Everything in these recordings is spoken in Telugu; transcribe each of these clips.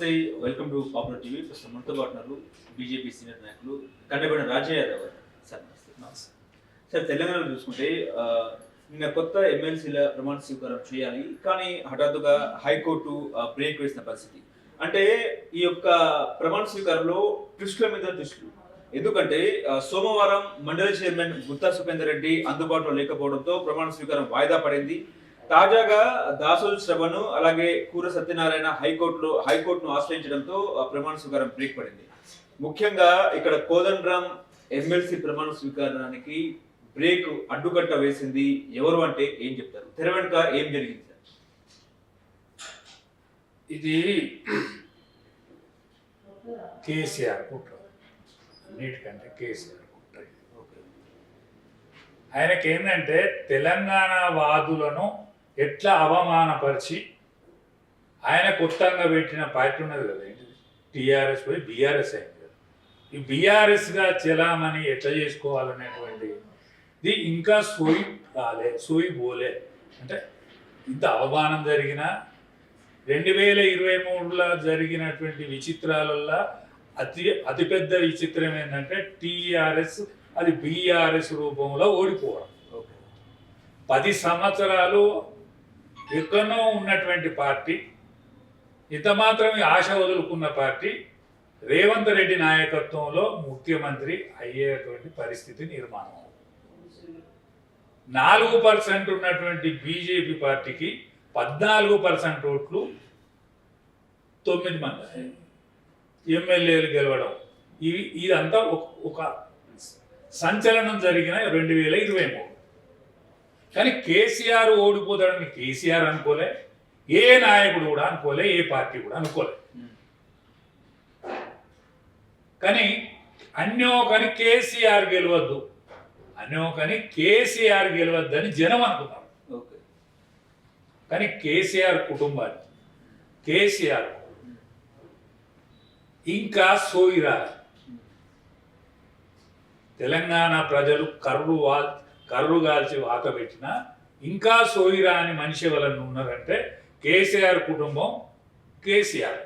నమస్తే వెల్కమ్ టు పాపులర్ టీవీ ప్రస్తుతం మనతో పాటు ఉన్నారు బీజేపీ సీనియర్ నాయకులు కండబడిన రాజయ్య యాదవ్ సార్ నమస్తే. సార్ తెలంగాణలో చూసుకుంటే నిన్న కొత్త ఎమ్మెల్సీల ప్రమాణ స్వీకారం చేయాలి కానీ హఠాత్తుగా హైకోర్టు బ్రేక్ వేసిన పరిస్థితి. అంటే ఈ యొక్క ప్రమాణ స్వీకారంలో ట్విస్టుల మీద ట్విస్టులు ఎందుకంటే సోమవారం మండలి చైర్మన్ గుత్తా సుఖేందర్ రెడ్డి అందుబాటులో లేకపోవడంతో ప్రమాణ స్వీకారం వాయిదా పడింది. తాజాగా దాసోల్ శ్రవణ్ అలాగే కూర సత్యనారాయణ హైకోర్టులో హైకోర్టును ఆశ్రయించడంతో ప్రమాణ స్వీకారం బ్రేక్ పడింది. ముఖ్యంగా ఇక్కడ కోదండరామ్ ఎమ్మెల్సీ ప్రమాణ స్వీకారానికి బ్రేక్ అడ్డుకట్ట వేసింది ఎవరు అంటే ఏం చెప్తారు? తెర వెనుక ఏం జరిగింది సార్? ఇది కేసీఆర్ కుట్ర. అన్నిటికంటే కేసీఆర్ కుట్ర. ఆయనకి ఏంటంటే తెలంగాణ వాదులను ఎట్లా అవమానపరిచి ఆయన కొత్తగా పెట్టిన పార్టీ ఉన్నది కదా ఏంటిది? టీఆర్ఎస్ పోయి బీఆర్ఎస్ అయింది కదా. ఈ బీఆర్ఎస్గా చెలామణి ఎట్లా చేసుకోవాలనేటువంటి ఇది ఇంకా సోయి రాలే సోయి పోలే. అంటే ఇంత అవమానం జరిగినా రెండు వేల ఇరవై మూడులో జరిగినటువంటి విచిత్రాలల్లో అతి అతిపెద్ద విచిత్రం ఏంటంటే టీఆర్ఎస్ అది బీఆర్ఎస్ రూపంలో ఓడిపోవడం. ఓకే. పది సంవత్సరాలు ఎక్కడో ఉన్నటువంటి పార్టీ ఇంత మాత్రమే ఆశ వదులుకున్న పార్టీ రేవంత్ రెడ్డి నాయకత్వంలో ముఖ్యమంత్రి అయ్యేటువంటి పరిస్థితి నిర్మాణం. నాలుగు పర్సెంట్ ఉన్నటువంటి బీజేపీ పార్టీకి పద్నాలుగు పర్సెంట్ ఓట్లు తొమ్మిది మంది ఎమ్మెల్యేలు గెలవడం. ఇవి ఇదంతా ఒక ఒక సంచలనం జరిగిన రెండు వేల ఇరవై మూడు. కానీ కేసీఆర్ ఓడిపోతాడని కేసీఆర్ అనుకోలే ఏ నాయకుడు కూడా అనుకోలే ఏ పార్టీ కూడా అనుకోలే. కానీ అన్యో కానీ కేసీఆర్ గెలవద్దు అన్యో కానీ కేసీఆర్ గెలవద్దని జనం అనుకున్నారు కానీ కేసీఆర్ కుటుంబాన్ని కేసీఆర్ ఇంకా సోయిరా తెలంగాణ ప్రజలు కర్రు వా కర్రు కాల్చి వాత పెట్టినా ఇంకా సోయిరా అని మనిషి ఎవరన్నా ఉన్నారంటే కేసీఆర్ కుటుంబం కేసీఆర్.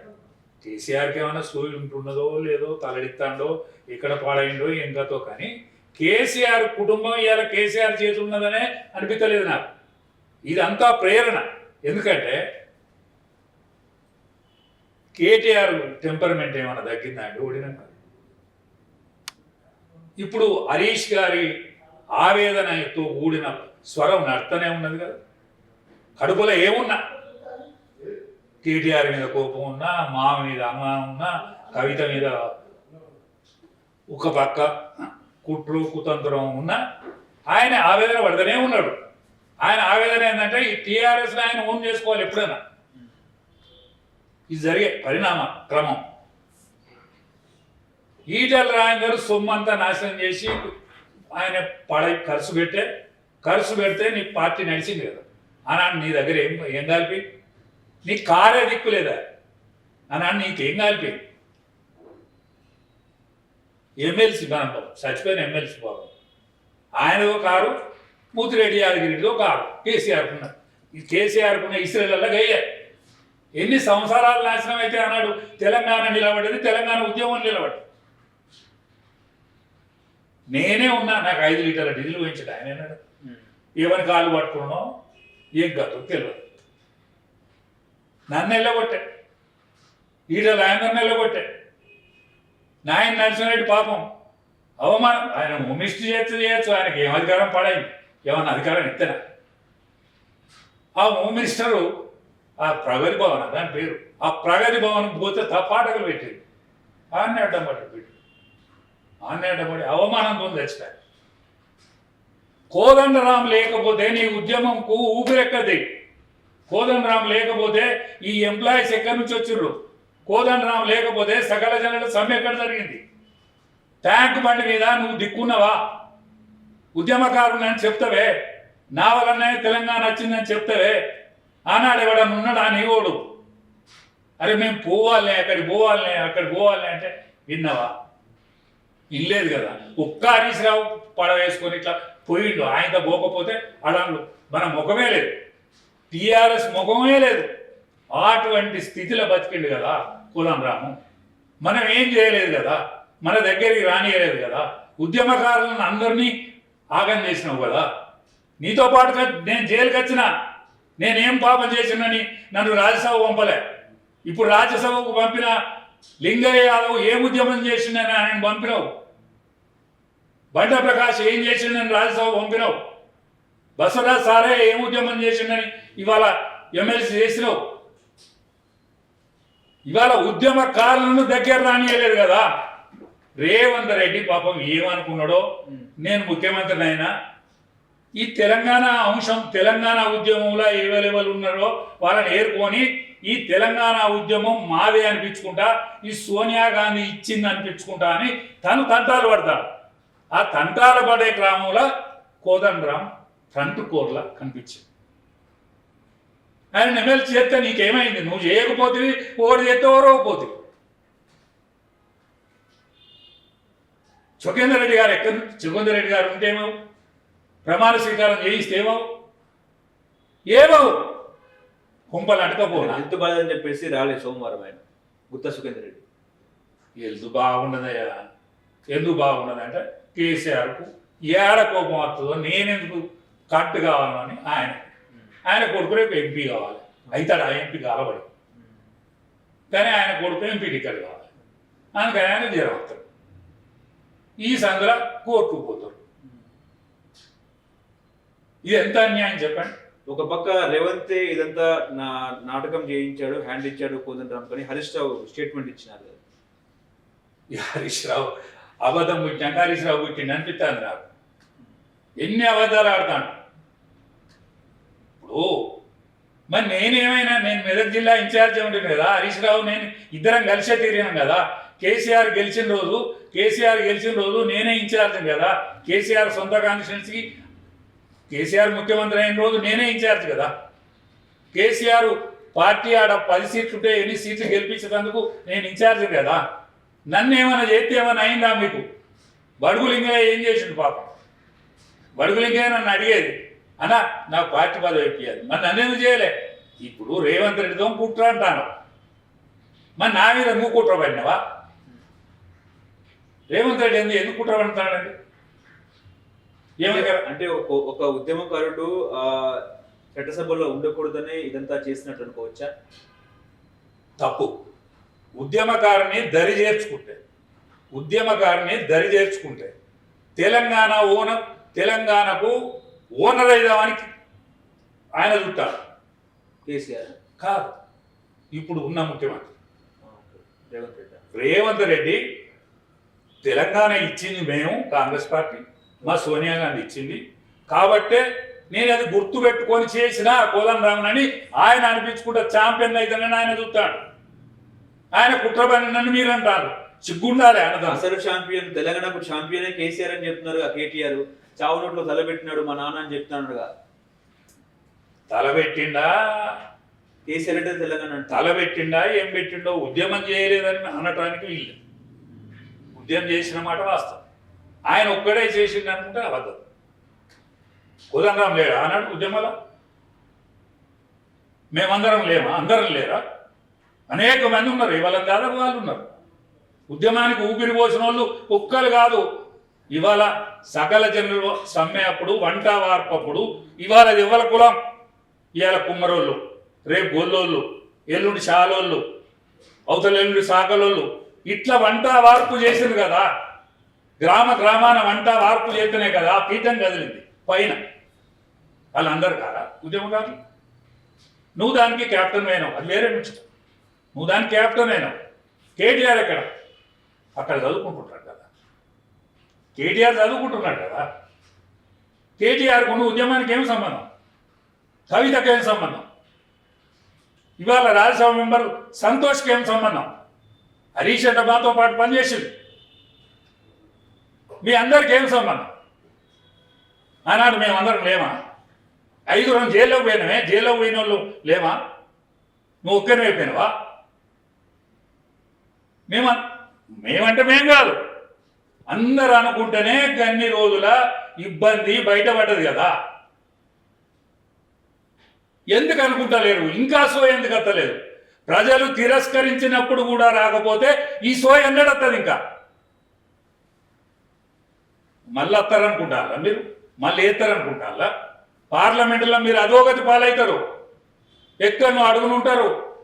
కేసీఆర్కి ఏమైనా సోయి ఉంటున్నదో లేదో తలడిస్తాడో ఇక్కడ పాడైండో ఎంకతో కానీ కేసీఆర్ కుటుంబం ఇవాళ కేసీఆర్ చేతి ఉన్నదనే అనిపించలేదు నాకు. ఇదంతా ప్రేరణ. ఎందుకంటే కేటీఆర్ టెంపర్మెంట్ ఏమైనా తగ్గిందా అండి? ఓడినాక ఇప్పుడు హరీష్ గారి ఆవేదనతో కూడిన స్వరం నర్తనే ఉన్నది కదా. కడుపులో ఏమున్నా? కేటీఆర్ మీద కోపం ఉన్నా మా మీద అనుమానం ఉన్నా కవిత మీద ఒక పక్క కుట్రు కుతంత్రం ఉన్నా ఆయన ఆవేదన పడుతూనే ఉన్నాడు. ఆయన ఆవేదన ఏంటంటే ఈ టీఆర్ఎస్ని ఆయన ఓన్ చేసుకోవాలి ఎప్పుడైనా. ఇది జరిగే పరిణామ క్రమం. ఈటల సొమ్ము సొమ్మంతా నాశనం చేసి ఆయన పడ ఖర్చు పెట్టే ఖర్చు పెడితే నీ పార్టీ నడిచింది కదా. అన్నాడు నీ దగ్గర ఏం ఏం కలిపి నీ కారే దిక్కు లేదా? అన్నాడు నీకేం కలిపి ఎమ్మెల్సీ మనం చచ్చిపోయిన ఎమ్మెల్సీ బాబు. ఆయనదో కారు మూతిరెడ్డి యాదగిరిదో కారు కేసీఆర్ ఈ కేసీఆర్ ఉన్న గయ్యే. ఎన్ని సంవత్సరాలు నాశనం అయితే అన్నాడు తెలంగాణ నిలబడింది తెలంగాణ ఉద్యమం నిలబడింది. నేనే ఉన్నా నాకు ఐదు లీటర్ల డీజిల్ పోయించాడు ఆయన అన్నాడు. ఏమని కాలు పట్టుకున్నావు? ఏం కాదు తెలియదు నన్ను వెళ్ళగొట్టే ఈడ ఆయన వెళ్ళగొట్టే నాయన నరసింహారెడ్డి పాపం. అవమానం. ఆయన మిస్ట్ చేయొచ్చు చేయొచ్చు ఆయనకి ఏం అధికారం పడాయి ఏమన్నా అధికారం ఇత్తనా ఆ హోమ్ మినిస్టరు ఆ ప్రగతి భవన్ దాని పేరు. ఆ ప్రగతి భవన్ పోతే తప్పాటలు పెట్టింది. ఆయన్ని అడ్డం పట్టి పెట్టి ఆన్నే అవమానం పొంది కోదండరాం లేకపోతే నీ ఉద్యమంకు ఊపిరెక్కది. కోదండరాం లేకపోతే ఈ ఎంప్లాయీస్ ఎక్కడి నుంచి వచ్చిర్రు? కోదండరాం లేకపోతే సకల జనుల సమ్మె ఎక్కడ జరిగింది? ట్యాంక్ బండి మీద నువ్వు దిక్కున్నావా? ఉద్యమకారుని అని చెప్తావే. నా వలనే తెలంగాణ వచ్చిందని చెప్తావే. ఆనాడు ఎవడన్నా ఉన్నాడా నీవోడు అరే మేము పోవాలనే అక్కడికి పోవాలనే అక్కడికి పోవాలనే అంటే విన్నావా? ఇల్లేదు కదా. ఒక్క హరీష్ రావు పడవేసుకొని ఇట్లా పోయిండు. ఆయనతో పోకపోతే అడాలు మన ముఖమే లేదు. టీఆర్ఎస్ ముఖమే లేదు. అటువంటి స్థితిలో బతికిండు కదా కులం రాము. మనం ఏం చేయలేదు కదా. మన దగ్గరికి రానియలేదు కదా. ఉద్యమకారులను అందరినీ ఆగం చేసినావు కదా. నీతో పాటుగా నేను జైలుకి వచ్చిన నేనేం పాపం చేసినని నన్ను రాజ్యసభ పంపలే. ఇప్పుడు రాజ్యసభకు పంపిన లింగయ్య యాదవ్ ఏం ఉద్యమం చేసిండని ఆయన పంపినావు? బండ ప్రకాష్ ఏం చేసిండని రాజ్యసభ పంపినావు? బసవరాజ్ సారే ఏం ఉద్యమం చేసిండని ఇవాళ ఎమ్మెల్సీ చేసినావు? ఇవాళ ఉద్యమకారులను దగ్గర రానియలేదు కదా? రేవంత్ రెడ్డి పాపం ఏమనుకున్నాడో? నేను ముఖ్యమంత్రి అయినా ఈ తెలంగాణ అంశం తెలంగాణ ఉద్యమంలో ఎవరెవరు ఉన్నారో వాళ్ళని ఏర్కొని ఈ తెలంగాణ ఉద్యమం మాదే అనిపించుకుంటా ఈ సోనియా గాంధీ ఇచ్చింది అనిపించుకుంటా అని తను తంటాలు పడతాడు ఆ తంటాలు పడే గ్రామంలో కోదండరాం ఫ్రంట్ కోర్లా కనిపించింది. ఆయన ఎమ్మెల్సీ చేస్తే నీకేమైంది? నువ్వు చేయకపోతే ఓడి చేస్తే ఓరవపోతుంది సుఖేందర్ రెడ్డి గారు ఎక్కడ సుఖేందర్ రెడ్డి గారు ఉంటేమో ప్రమాణ స్వీకారం చేయిస్తే ఏమో ఏమో కుంపలు అంటకపోనా? హెల్త్ బాలేదని చెప్పేసి రాలేదు సోమవారం ఆయన. గుత్తా సుఖేందర్ రెడ్డి. ఎందుకు బాగుండదయ్యా? ఎందుకు బాగుండదంటే కేసీఆర్కు ఏడ కోపం వస్తుందో నేనెందుకు కట్టు కావాలని ఆయన. ఆయన కొడుకు రేపు ఎంపీ కావాలి. అవుతాడు ఆ ఎంపీ కాలబడి. కానీ ఆయన కొడుకు ఎంపీ టికెట్ కావాలి. అందుకని ఆయన జరగతాడు ఈ సందులో కోర్టుకు పోతారు ఇది ఎంత అన్యాయం చెప్పండి. ఒక పక్క రేవంత్ ఇదంతా నా నాటకం చేయించాడు హ్యాండ్ ఇచ్చాడు కోదండరామ్ కానీ హరీష్ రావు స్టేట్మెంట్ ఇచ్చినారు. కదా. హరీష్ రావు అబద్ధం పుట్టినాక హరీష్ రావు పుట్టిండి అనిపిస్తుంది నాకు. ఎన్ని అబద్ధాలు ఆడతాను ఇప్పుడు మరి నేనేమైనా నేను మెదక్ జిల్లా ఇన్ఛార్జ్ ఉంటుంది కదా హరీష్ రావు నేను ఇద్దరం కలిసే తిరిగాను కదా కేసీఆర్ గెలిచిన రోజు కేసీఆర్ గెలిచిన రోజు నేనే ఇన్ఛార్జ్ కదా కేసీఆర్ సొంత కాన్స్టిట్యున్సీకి కేసీఆర్ ముఖ్యమంత్రి అయిన రోజు నేనే ఇన్ఛార్జ్ కదా. కేసీఆర్ పార్టీ ఆడ పది సీట్లు ఉంటే ఎన్ని సీట్లు గెలిపించినందుకు నేను ఇన్ఛార్జ్ కదా. నన్ను ఏమైనా చేస్తే ఏమైనా అయిందా మీకు? బడుగులింగయ్య ఏం చేసిండు పాపం? బడుగులింగయ్య నన్ను అడిగేది అన్నా నాకు పార్టీ పదవి ఇప్పించాలి మరి నన్నేందుకు చేయలే? ఇప్పుడు రేవంత్ రెడ్డితో కుట్ర అంటాను. మరి నా మీద నువ్వు కుట్ర పడినావా? రేవంత్ రెడ్డి ఎందుకు ఎందుకు కుట్ర పడతాడండి అంటే ఒక ఒక ఉద్యమకారుడు ఆ చట్టసభలో ఉండకూడదని ఇదంతా చేసినట్టు అనుకోవచ్చా? తప్పు. ఉద్యమకారుని దరి చేర్చుకుంటే ఉద్యమకారుని దరి చేర్చుకుంటే తెలంగాణ ఓన తెలంగాణకు ఓనర్ అయిదానికి ఆయన చుట్టారు కేసీఆర్. కాదు. ఇప్పుడు ఉన్న ముఖ్యమంత్రి. రేవంత్ రెడ్డి తెలంగాణ ఇచ్చింది మేము కాంగ్రెస్ పార్టీ. మా సోనియా గాంధీ ఇచ్చింది. కాబట్టే నేను అది గుర్తు పెట్టుకొని చేసిన కోదన్ రామనని ఆయన అనిపించుకుంటే ఛాంపియన్ అయితేనని ఆయన చూస్తాడు. ఆయన కుట్రబడినని మీరు అంటారు సిగ్గుండాలి ఆయన అసలు ఛాంపియన్ తెలంగాణకు ఛాంపియనే కేసీఆర్ అని చెప్తున్నారు కేటీఆర్. చావు నోట్లో తలబెట్టినాడు మా నాన్న అని చెప్తున్నాడుగా. తలబెట్టిండా కేసీఆర్ అంటే తెలంగాణ తలబెట్టిండా ఏం పెట్టిండో? ఉద్యమం చేయలేదని అనటానికి వీళ్ళు ఉద్యమం చేసిన మాట వాస్తవం. ఆయన ఒక్కడే చేసిండు అనుకుంటే అబద్ధం కుదండం లేడా? అన్నాడు ఉద్యమాల. మేమందరం లేమా? అందరం లేరా? అనేక మంది ఉన్నారు. ఇవాళ దాదాపు వాళ్ళు ఉన్నారు. ఉద్యమానికి ఊపిరి పోసిన వాళ్ళు ఒక్కరు కాదు. ఇవాళ సకల జనులు సమ్మె అప్పుడు వంట వార్పప్పుడు ఇవాళ అది కులం? ఇవాళ కుమ్మరోళ్ళు రేపు గొల్లోళ్ళు ఎల్లుండి షాలోళ్ళు అవతల ఎల్లుండి సాకలోళ్ళు. ఇట్లా వంట వార్పు చేసింది కదా. గ్రామ గ్రామాన వంట వార్పు చేస్తేనే కదా పీఠం కదిలింది పైన. వాళ్ళందరూ కాదా. ఉద్యమకారులు నువ్వు దానికి క్యాప్టెన్ అయినావు. అది వేరే నుంచి నువ్వు దానికి క్యాప్టెన్ అయినావు. కేటీఆర్ ఎక్కడ? అక్కడ చదువుకుంటున్నాడు కదా. కేటీఆర్ చదువుకుంటున్నాడు కదా. కేటీఆర్కు కొన్ని ఉద్యమానికి ఏం సంబంధం? కవితకు ఏం సంబంధం? ఇవాళ రాజ్యసభ మెంబర్ సంతోష్కి ఏం సంబంధం? హరీష్ అంటే మాతో పాటు పనిచేసింది మీ అందరికి ఏం సంబంధం? ఆనాడు మేమందరం లేమా? ఐదుగురం జైల్లో పోయినమే జైల్లో పోయిన వాళ్ళు లేమా? నువ్వు ఒక్కరిని అయిపోయినవా మేమ మేమంటే మేం కాదు. అందరు అనుకుంటేనే గన్ని రోజుల ఇబ్బంది బయటపడ్డది కదా. ఎందుకు అనుకుంటలేరు? ఇంకా సో ఎందుకు అత్తలేదు? ప్రజలు తిరస్కరించినప్పుడు కూడా రాకపోతే ఈ సో ఎన్నడత్తది ఇంకా? మళ్ళీ వస్తారనుకుంటారా మీరు? మళ్ళీ వేస్తారనుకుంటారా పార్లమెంటులో మీరు అధోగతి పాలవుతారు. ఎక్కడో అడుగునుంటారు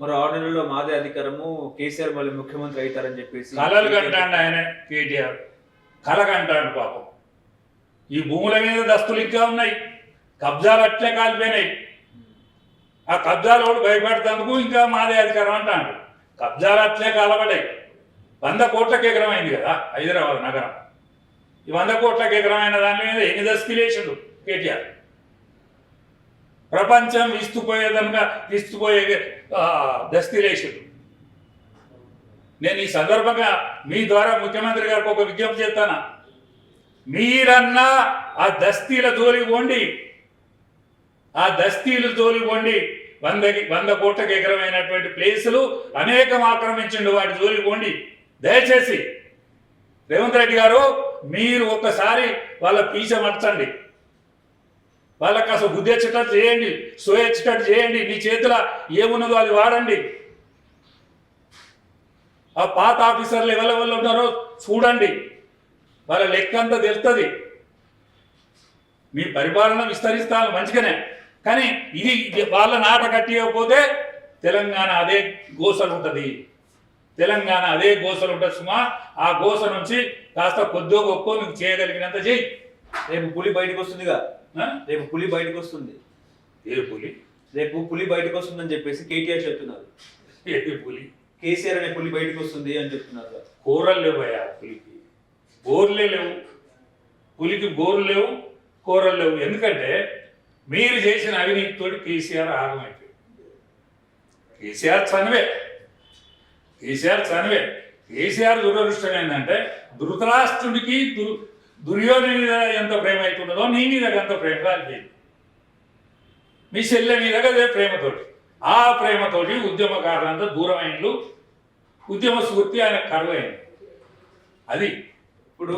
మరి ఆరు నెలల్లో మాదే అధికారము కేసీఆర్ మళ్ళీ ముఖ్యమంత్రి అవుతారని చెప్పేసి కలలు కంటాడు ఆయన కేటీఆర్. కల కంటాడు పాపం. ఈ భూముల మీద దస్తులు ఇంకా ఉన్నాయి. కబ్జాలు అట్లే కాలిపోయినాయి. ఆ కబ్జాలు కూడా భయపెడతందుకు ఇంకా మాదే అధికారం అంటాడు. కబ్జాలు అట్లే కాలబడ్డాయి. వంద కోట్లకు ఎకరమైంది కదా హైదరాబాద్ నగరం. ఈ వంద కోట్లకు ఎకరమైన దాని మీద ఎన్ని దస్తులు కేటీఆర్. ప్రపంచం ఇస్తుపోయేదనగా ఇస్తుపోయే ఆ, నేను ఈ సందర్భంగా మీ ద్వారా ముఖ్యమంత్రి గారికి ఒక విజ్ఞప్తి చేస్తాను? మీరన్నా ఆ దస్తీల జోలికి పోండి. ఆ దస్తీలు జోలికి పోండి. వంద వంద కోట్లకు ఎకరమైనటువంటి ప్లేసులు అనేకం ఆక్రమించండి వాటి జోలికి పోండి. దయచేసి రేవంత్ రెడ్డి గారు మీరు ఒక్కసారి వాళ్ళ పీచ మర్చండి. వాళ్ళకి అసలు బుద్ధి చేయండి సోయొచ్చేటట్టు చేయండి మీ చేతిలో ఏమున్నదో అది వాడండి. ఆ పాత ఆఫీసర్లు ఎవరెవరు ఉన్నారో చూడండి. వాళ్ళ లెక్క అంతా తెలుస్తుంది. మీ పరిపాలన విస్తరిస్తాను మంచిగానే. కానీ ఇది ఇది వాళ్ళ నాట కట్టియకపోతే తెలంగాణ అదే గోసలు ఉంటుంది. తెలంగాణ అదే గోసలు ఉంటుంది సుమా. ఆ గోస నుంచి కాస్త కొద్దో గొప్ప నువ్వు చేయగలిగినంత చెయ్యి రేపు పులి బయటకు వస్తుందిగా? రేపు పులి బయటకు వస్తుంది. ఏ పులి? రేపు పులి బయటకు వస్తుందని చెప్పేసి కేటీఆర్ చెప్తున్నారు. ఏ పులి? కేసీఆర్ అనే పులి బయటకు వస్తుంది అని చెప్తున్నారు. కూరలు లేవయ్యా పులికి. బోర్లే లేవు. పులికి బోర్లు లేవు కూరలు లేవు. ఎందుకంటే మీరు చేసిన అవినీతితోటి కేసీఆర్ ఆగమైపోయింది కేసీఆర్ చనివే కేసీఆర్ చనివే కేసీఆర్ దురదృష్టం ఏంటంటే ధృతరాష్ట్రుడికి దుర్ దుర్యోధని మీద ఎంత ప్రేమ అవుతుండదో నీ మీద అంత ప్రేమ కలిగింది మీ చెల్లె మీద అదే ప్రేమతోటి. ఆ ప్రేమతోటి ఉద్యమకారులంతా దూరం ఉద్యమ స్ఫూర్తి ఆయన కరువైంది. అది. ఇప్పుడు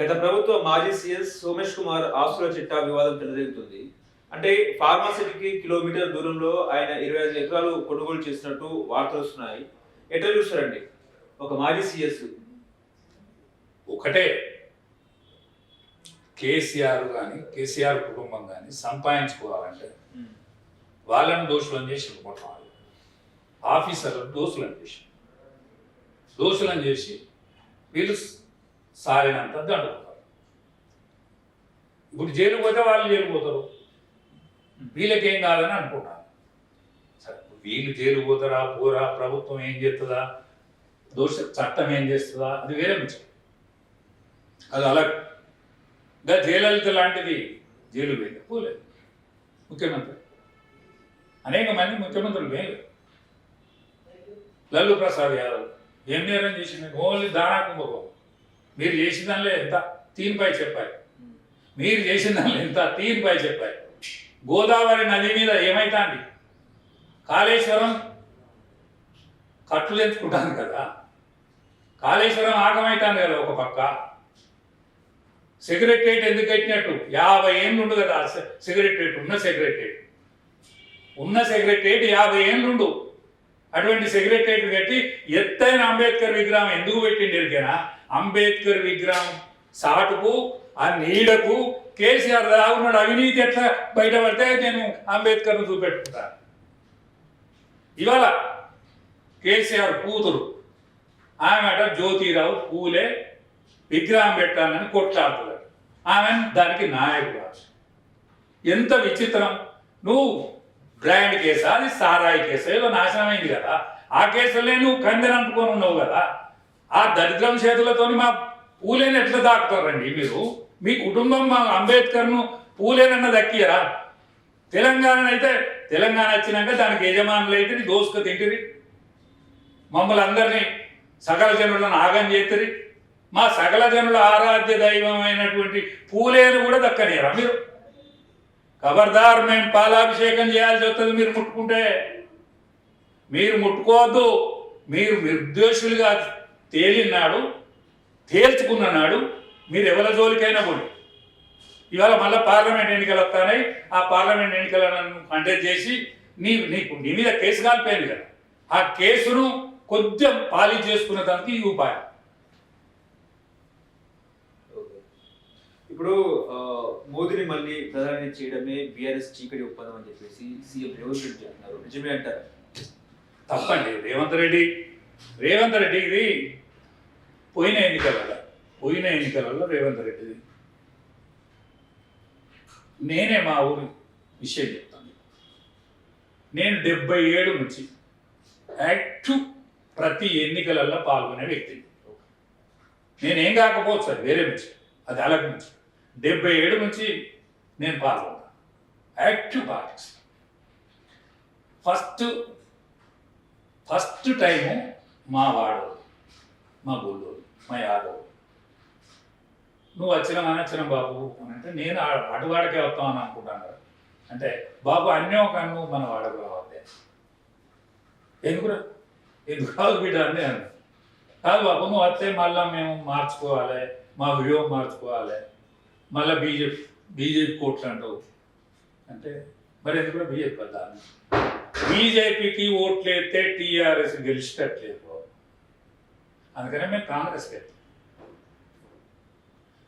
గత ప్రభుత్వ మాజీ సీఎస్ సోమేష్ కుమార్ ఆస్తుల చిట్టా వివాదం తెలియజేస్తుంది అంటే ఫార్మాసిటీకి కిలోమీటర్ దూరంలో ఆయన ఇరవై ఐదు ఎకరాలు కొనుగోలు చేసినట్టు వార్తలు వస్తున్నాయి. ఎట్లా చూస్తారండి? ఒక మాజీ సీఎస్. ఒకటే. కేసీఆర్ కానీ కేసీఆర్ కుటుంబం కానీ సంపాదించుకోవాలంటే వాళ్ళని దోషులను చేసి ఇవ్వకపోవటం వాళ్ళు ఆఫీసర్లు దోషులను చేసి దోషులను చేసి వీళ్ళు సాలినంత దండుకుంటారు ఇప్పుడు జైలు పోతే వాళ్ళు జైలు పోతారు. వీళ్ళకేం కాదని అనుకుంటారు సరే వీళ్ళు జైలు పోతారా పోరా ప్రభుత్వం ఏం చేస్తుందా? దోష చట్టం ఏం చేస్తుందా? అది వేరే విషయం. అది అలా ఇంకా జయలలిత లాంటిది జైలు పోయింది పోలేదు. ముఖ్యమంత్రి. అనేక మంది ముఖ్యమంత్రులు వేయలేదు. లల్లు ప్రసాద్ యాదవ్ ఏం నేరం చేసింది? ఓన్లీ దానా కుంభకోణం. మీరు చేసిన దానిలో ఎంత? తీన్పై చెప్పారు మీరు చేసిన దానిలో ఎంత? తీన్పై చెప్పారు గోదావరి నది మీద ఏమైతాంది? కాళేశ్వరం కట్లు తెంచుకుంటాను కదా. కాళేశ్వరం ఆగమైతాంది కదా ఒక పక్క. సెక్రటరేట్ ఎందుకు కట్టినట్టు యాభై ఏళ్ళు ఉండు కదా సెక్రటరేట్ ఉన్న సెక్రటరేట్ ఉన్న సెక్రటరేట్ యాభై ఏళ్ళు ఉండు. అటువంటి సెక్రటరేట్ కట్టి ఎత్తైన అంబేద్కర్ విగ్రహం ఎందుకు పెట్టిండి ఎరికేనా అంబేద్కర్ విగ్రహం సాటుకు ఆ నీడకు కేసీఆర్ రాకున్నాడు అవినీతి ఎట్లా బయటపడితే నేను అంబేద్కర్ను చూపెట్టుకుంటాను ఇవాళ కేసీఆర్ కూతురు ఆమె అట జ్యోతిరావు పూలే విగ్రహం పెట్టాలని కొట్లాడుతున్నాడు ఆమె దానికి నాయకుడు ఎంత విచిత్రం. నువ్వు బ్రాండ్ కేసా? అది సారాయి కేసా? ఏదో నాశనమైంది కదా. ఆ కేసులే నువ్వు కందెన అంటుకొని ఉన్నావు కదా. ఆ దరిద్రం చేతులతోని మా పూలేని ఎట్లా దాకుతారండి మీరు? మీ కుటుంబం మా అంబేద్కర్ను పూలేనన్న దక్కియరా? తెలంగాణ అయితే తెలంగాణ వచ్చినాక దానికి యజమానులు అయితే నీ దోసుక తింటిరి. మమ్మల్ని అందరినీ సకల జనులను ఆగం చేతిరి. మా సకల జనుల ఆరాధ్య దైవమైనటువంటి పూలేను కూడా దక్కనియరా మీరు? ఖబర్దార్ మేము పాలాభిషేకం చేయాల్సి వస్తుంది మీరు ముట్టుకుంటే. మీరు ముట్టుకోవద్దు మీరు నిర్దోషులుగా తేలినాడు తేల్చుకున్ననాడు మీరు ఎవరి జోలికైనా పోండి. ఇవాళ మళ్ళీ పార్లమెంట్ ఎన్నికలు వస్తాయి ఆ పార్లమెంట్ ఎన్నికలను కండక్ట్ చేసి నీ నీకు నీ మీద కేసు కాలిపోయింది కదా. ఆ కేసును కొంచెం పాలి చేసుకునే దానికి ఈ ఉపాయం. ఇప్పుడు మోదీని మళ్ళీ ప్రధాని చేయడమే బీఆర్ఎస్ చీకటి ఒప్పందం అని చెప్పేసి సీఎం రేవంత్ రెడ్డి అంటున్నారు. నిజమే అంటారు? తప్పండి. రేవంత్ రెడ్డి రేవంత్ రెడ్డి ఇది పోయిన ఎన్నికలలో పోయిన ఎన్నికలలో రేవంత్ రెడ్డిది నేనే మా ఊరి విషయం చెప్తాను. నేను డెబ్బై ఏడు నుంచి యాక్టివ్ ప్రతి ఎన్నికలలో పాల్గొనే వ్యక్తిని నేనేం కాకపోవచ్చు సార్ వేరే నుంచి అది అలాగే నుంచి డెబ్బై ఏడు నుంచి నేను పాల్గొన్నా active politics first first time మా వాడు మా గుళ్ళోడు మా యాదవ్ నువ్వు వచ్చిన వచ్చిన బాబు అని అంటే నేను అటువాడికే వస్తాం వస్తామని అనుకుంటాను అంటే బాబు అన్నీ ఒక అన్ను మన వాడకు రావద్దే ఎందుకురా? ఎందుకు కాదు బిడ్డ అని అన్న కాదు బాబు నువ్వు వస్తే మళ్ళీ మేము మార్చుకోవాలి మా వ్యూహం మార్చుకోవాలి మళ్ళీ బీజేపీ బీజేపీ కోట్లు అంటావు. అంటే మరి ఎందుకు బీజేపీ వద్దా? బీజేపీకి ఓట్లు వేస్తే టీఆర్ఎస్ గెలిచినట్లేదు అందుకనే మేము కాంగ్రెస్కి వెళ్తాం.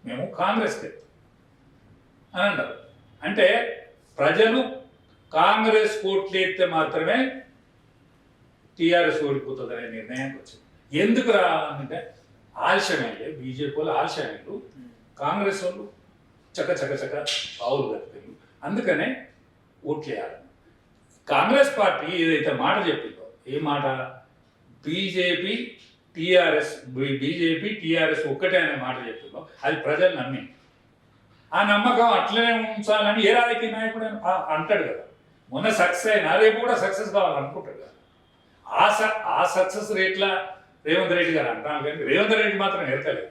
మేము కాంగ్రెస్కి అని అంటారు. అంటే ప్రజలు కాంగ్రెస్ ఓట్లేస్తే మాత్రమే టీఆర్ఎస్ ఓడిపోతుందనే నిర్ణయానికి వచ్చింది. ఎందుకు రా అంటే ఆలస్యమైంది బీజేపీ వాళ్ళు ఆలస్యమైండు కాంగ్రెస్ వాళ్ళు చక్క చక్క చక్క పావులు కట్టారు అందుకనే ఓట్లు వేయాలి. కాంగ్రెస్ పార్టీ ఏదైతే మాట చెప్పిందో ఏ మాట? బీజేపీ టీఆర్ఎస్ బీజేపీ టీఆర్ఎస్ ఒక్కటే అనే మాట చెప్తున్నాం. అది ప్రజలు నమ్మింది ఆ నమ్మకం అట్లనే ఉంచాలని ఏ రాజకీయ నాయకుడు అంటాడు కదా. మొన్న సక్సెస్ అయినా రేపు కూడా సక్సెస్ కావాలనుకుంటాడు కదా. ఆ స ఆ సక్సెస్ రేట్ల రేవంత్ రెడ్డి గారు అంటాను కానీ రేవంత్ రెడ్డి మాత్రం ఎరకలేదు.